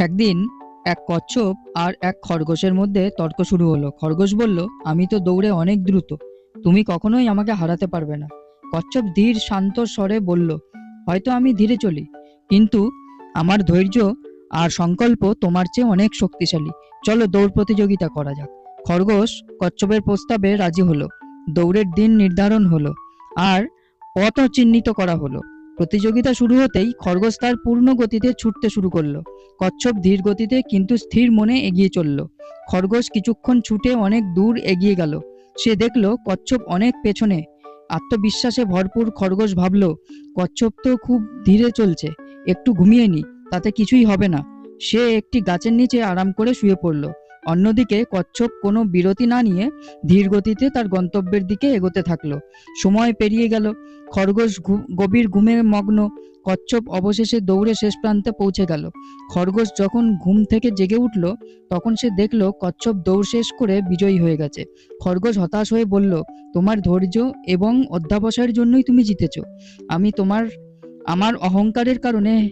একদিন এক কচ্ছপ আর এক খরগোশের মধ্যে তর্ক শুরু হলো। খরগোশ বলল, আমি তো দৌড়ে অনেক দ্রুত। তুমি কখনোই আমাকে হারাতে পারবে না। কচ্ছপ ধীর শান্ত স্বরে বলল, হয়তো আমি ধীরে চলি, কিন্তু আমার ধৈর্য আর সংকল্প তোমার চেয়ে অনেক শক্তিশালী। চলো দৌড় প্রতিযোগিতা করা যাক। খরগোশ কচ্ছপের প্রস্তাবে রাজি হলো। দৌড়ের দিন নির্ধারণ হলো আর পথও চিহ্নিত করা হলো। প্রতিযোগিতা শুরু হতেই খরগোশ তার পূর্ণ গতিতে ছুটতে শুরু করল। কচ্ছপ ধীর গতিতে কিন্তু স্থির মনে এগিয়ে চলল। খরগোশ কিছুক্ষণ ছুটে অনেক দূর এগিয়ে গেল। সে দেখল কচ্ছপ অনেক পেছনে। আত্মবিশ্বাসে ভরপুর খরগোশ ভাবল, কচ্ছপ তো খুব ধীরে চলছে, একটু ঘুমিয়ে নি, তাতে কিছুই হবে না। সে একটি গাছের নিচে আরাম করে শুয়ে পড়ল। অন্যদিকে কচ্ছপ কোনো বিরতি না নিয়ে ধীর গতিতে তার গন্তব্যের দিকে এগোতে থাকল। সময় পেরিয়ে গেল। খরগোশ গভীর ঘুমে মগ্ন। কচ্ছপ অবশেষে দৌড়ে শেষ প্রান্তে পৌঁছে গেল। খরগোশ যখন ঘুম থেকে জেগে উঠল, তখন সে দেখল কচ্ছপ দৌড় শেষ করে বিজয়ী হয়ে গেছে। খরগোশ হতাশ হয়ে বলল, তোমার ধৈর্য এবং অধ্যাবসায়ের জন্যই তুমি জিতেছ। আমি তোমার, আমার অহংকারের কারণে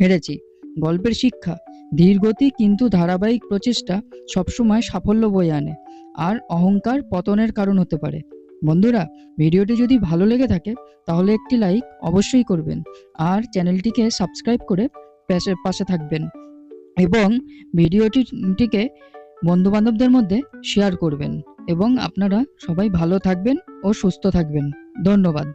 হেরেছি। গল্পের শিক্ষা, ধীর গতি কিন্তু ধারাবাহিক প্রচেষ্টা সবসময় সাফল্য বয়ে আনে। আর অহংকার পতনের কারণ হতে পারে। বন্ধুরা, ভিডিওটি যদি ভালো লেগে থাকে, তাহলে একটি লাইক অবশ্যই করবেন আর চ্যানেলটিকে সাবস্ক্রাইব করে পাশে থাকবেন এবং ভিডিওটিকে বন্ধুবান্ধবদের মধ্যে শেয়ার করবেন এবং আপনারা সবাই ভালো থাকবেন ও সুস্থ থাকবেন। ধন্যবাদ।